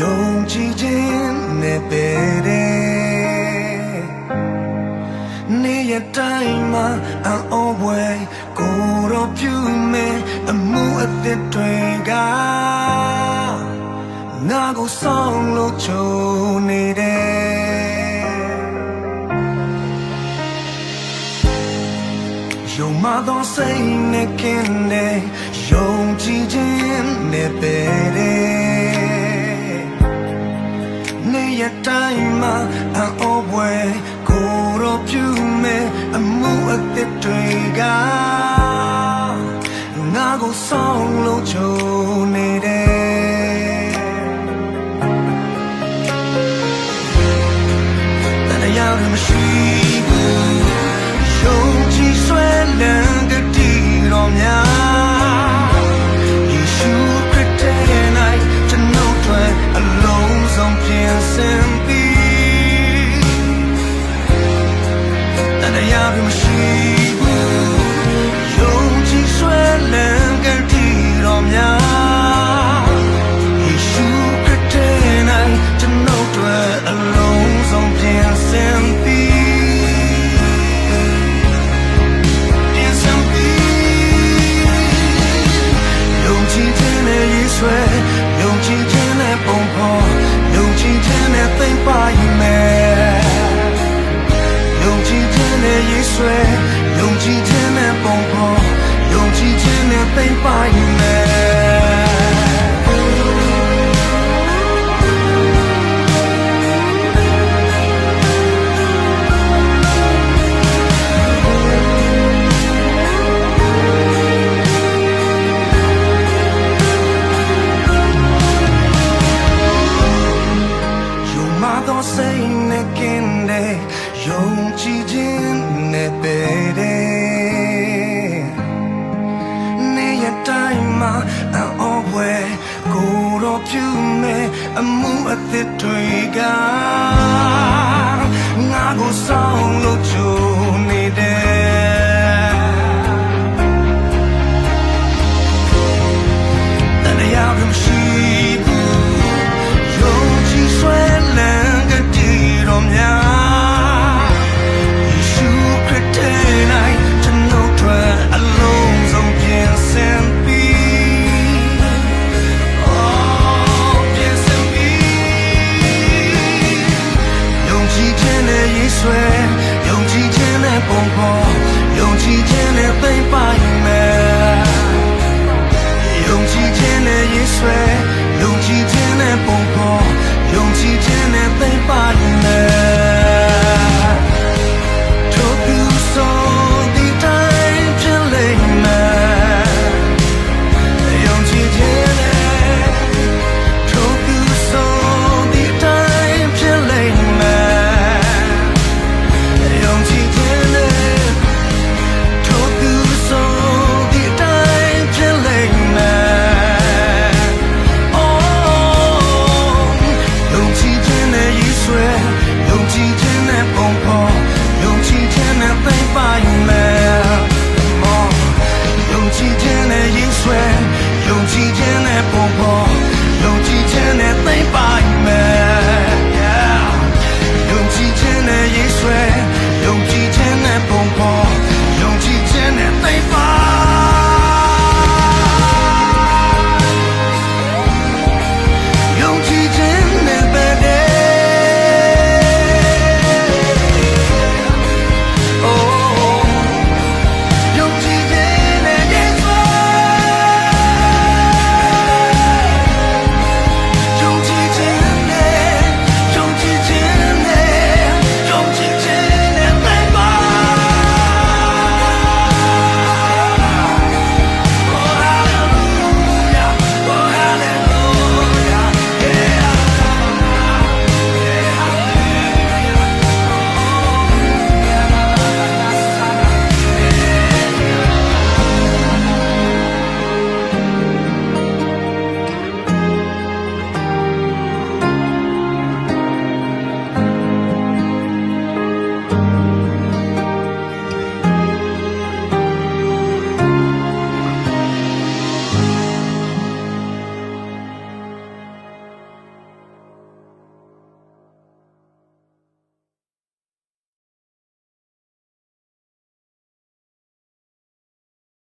ယုံကြည်ခြင်းနဲ့ပဲတဲ့နေရတိုင်းမှာအံ့ဩပွဲကိုယ်တော်ပြုမယ်အမှုအသစ်တွေကငါကိုဆောင်လို့ချုံနေတယ်ယုံမသောစိတ်နဲ့ကင်းတဲ့ယုံကြည်ခြင်းနဲ့ပဲတဲ့နေ ရတိုင်းမှာအံ့ဩပွဲကိုယ်တော်ပြုမယ်အမှုအသစ်တွေကငါကိုဆောင်လို့ချုံနေတ တန် ဆွဲယုံကြည်ခြင်းနဲ့ပုံပေါ်ယုံကြည်ခြင်းနဲ့သိမ့်ပါရင်မယ်ယုံမသောစိတ်နဲ့ baby Ne ya time ma a obwe ko ro pyu me a mu a thit twi ga nga go song lo chu